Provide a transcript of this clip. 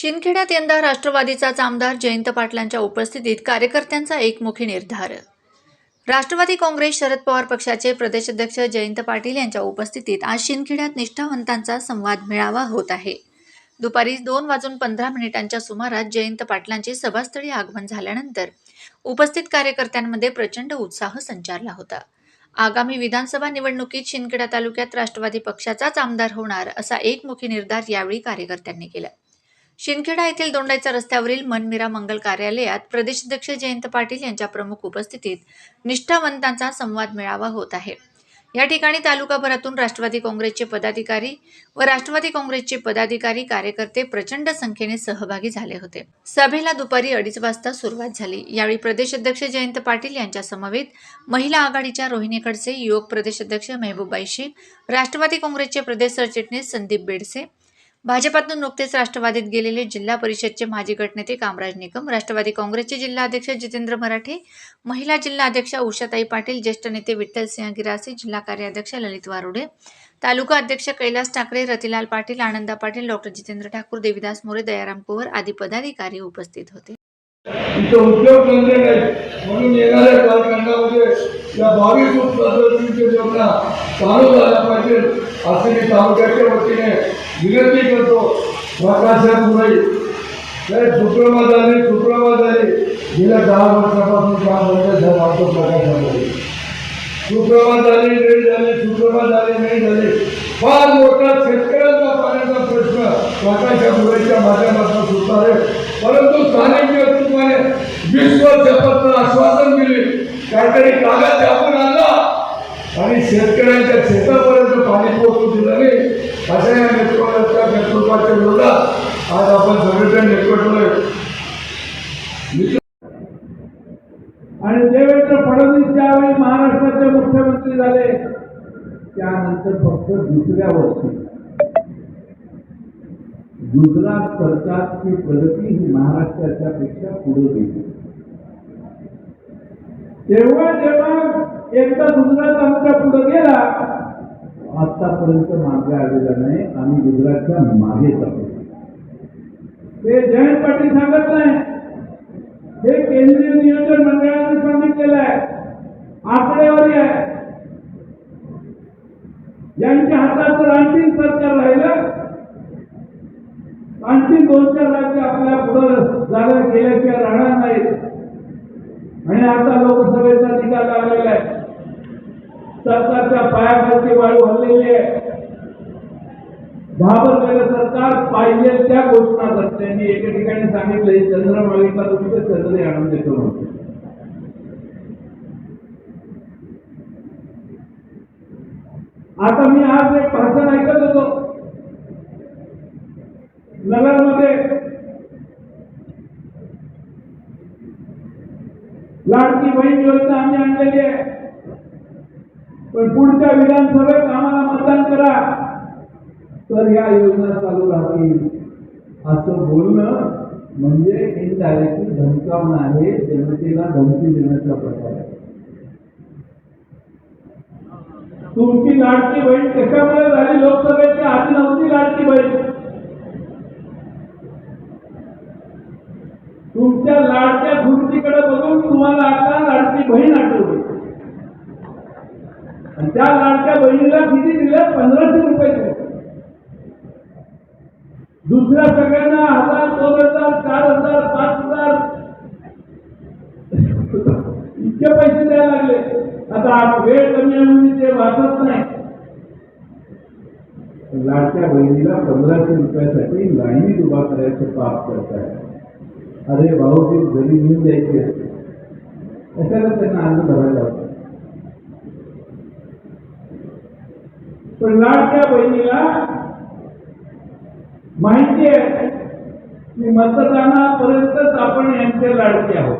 शिंदखेड्यात यंदा राष्ट्रवादीचाच आमदार जयंत पाटलांच्या उपस्थितीत कार्यकर्त्यांचा एकमुखी निर्धार. राष्ट्रवादी काँग्रेस शरद पवार पक्षाचे प्रदेशाध्यक्ष जयंत पाटील यांच्या उपस्थितीत आज शिंदखेड्यात निष्ठावंतांचा संवाद मेळावा होत आहे. दुपारी दोन वाजून पंधरा मिनिटांच्या सुमारास जयंत पाटलांचे सभास्थळी आगमन झाल्यानंतर उपस्थित कार्यकर्त्यांमध्ये प्रचंड उत्साह संचारला होता. आगामी विधानसभा निवडणुकीत शिंदखेडा तालुक्यात राष्ट्रवादी पक्षाचाच आमदार होणार असा एकमुखी निर्धार यावेळी कार्यकर्त्यांनी केला. शिंदखेडा येथील दोंडाच्या रस्त्यावरील मनमिरा मंगल कार्यालयात प्रदेशाध्यक्ष जयंत पाटील यांच्या प्रमुख उपस्थितीत निष्ठावंतांचा संवाद मेळावा होत आहे. या ठिकाणी तालुकाभरातून राष्ट्रवादी काँग्रेसचे पदाधिकारी व राष्ट्रवादी काँग्रेसचे पदाधिकारी कार्यकर्ते प्रचंड संख्येने सहभागी झाले होते. सभेला दुपारी अडीच वाजता सुरुवात झाली. यावेळी प्रदेशाध्यक्ष जयंत पाटील यांच्या समवेत महिला आघाडीच्या रोहिणी खडसे युवक प्रदेशाध्यक्ष मेहबूबाई शेख राष्ट्रवादी काँग्रेसचे प्रदेश सरचिटणीस संदीप बेडसे भाजपातून नुकतेच राष्ट्रवादीत गेलेले जिल्हा परिषदचे माजी गटनेते कामराज निकम राष्ट्रवादी काँग्रेसचे जिल्हाध्यक्ष जितेंद्र मराठे महिला जिल्हाध्यक्षा उषाताई पाटील ज्येष्ठ नेते विठ्ठल सिंह गिरासे जिल्हा कार्याध्यक्ष ललित वारुडे तालुका अध्यक्ष कैलास ठाकरे रतिलाल पाटील आनंदा पाटील डॉक्टर जितेंद्र ठाकूर देविदास मोरे दयाराम कुवर आदी पदाधिकारी उपस्थित होते. म्हणून असं मी तालुक्याच्या वतीने विनंती करतो प्रकाशा पुरई तर सुप्रमा झाली सुप्रमा झाली गेल्या दहा वर्षापासून काम बंद झालं आमचं प्रकाशामध्ये सुप्रमा झाली नाही झाली सुप्रमा झाली नाही झाली. फार मोठा शेतकऱ्यांचा पाण्याचा प्रश्न प्रकाशा पुरेच्या माध्यमातून सुटणार आहे. परंतु स्थानिक व्यक्तित्वाने वीस वर्षापासून आश्वासन दिले. काहीतरी कागद आपण आणला. आणि शेतकऱ्यांच्या शेतापर्यंत पाणी पोहोचू दिलं नाही अशा या नेतृत्वाच्या विरोधात आज आपण सगळेजण एकवटलोय आणि देवेंद्र फडणवीस ज्यावेळी महाराष्ट्राचे मुख्यमंत्री झाले त्यानंतर फक्त दुसऱ्या वर्षी. गुजरात सरकारची प्रगती ही महाराष्ट्राच्या पेक्षा पुढे गेली. तेव्हा जेव्हा एकदा गुजरात आमच्या पुढे गेला आतापर्यंत मागे आलेला नाही आम्ही गुजरातच्या मागेच जातो ते जयंत पाटील सांगत नाही. हे केंद्रीय नियोजन मंडळाने सांगितलेलं आहे. आकडेवारी आहे. यांच्या हातात तर आणखी सरकार राहिलं. आणखी दोन चार राज्य आपल्या पुढं जागा केल्याशिवाय राहणार नाहीत. आणि आता लोकसभेचा निकाल लागलेला आहे. सरकारच्या पायाखालची वाळू हल्लेली आहे. घाबरलेलं सरकार पाहिजे त्या घोषणा करते. मी एका ठिकाणी सांगितलंय चंद्रमालिका तुमचे चंद्रे आणून देतो म्हणते आता मी आज एक भाषण ऐकत होतो. नगरमध्ये लाडकी बहीण योजना आम्ही आणलेली आहे. पण पुढच्या विधानसभेत आम्हाला मतदान करा. तर या योजना चालू राहतील. असं बोलणं म्हणजे इनडायरेक्टली धमकावणं आहे जनतेला धमकी देण्याचा प्रकार आहे. तुमची लाडकी बहीण कशामुळे झाली? लोकसभेच्या आधी नव्हती लाडकी बहीण. तुमच्या लाडक्या खुर्चीकडे बघून तुम्हाला आता लाडकी बहीण आठवली आणि त्या लाडक्या बहिणीला किती दिलं? पंधराशे रुपये दिले. दुसऱ्या सगळ्यांना हज़ार, दोन हज़ार, चार हज़ार, पाच हज़ार. इतके पैसे द्यायला लागले. आता वेळ कमी आहे म्हणून ते वाचत नाही. लाडक्या बहिणीला पंधराशे रुपयासाठी लाईनीत उभा करायचं पाप करताय. अरे भाऊ, ते घरी घेऊन द्यायची असते कशाला त्यांना अर्ज़ भरायला पण लाडक्या बहिणीला माहिती आहे. की मतदानापर्यंतच आपण यांचे लाडके आहोत.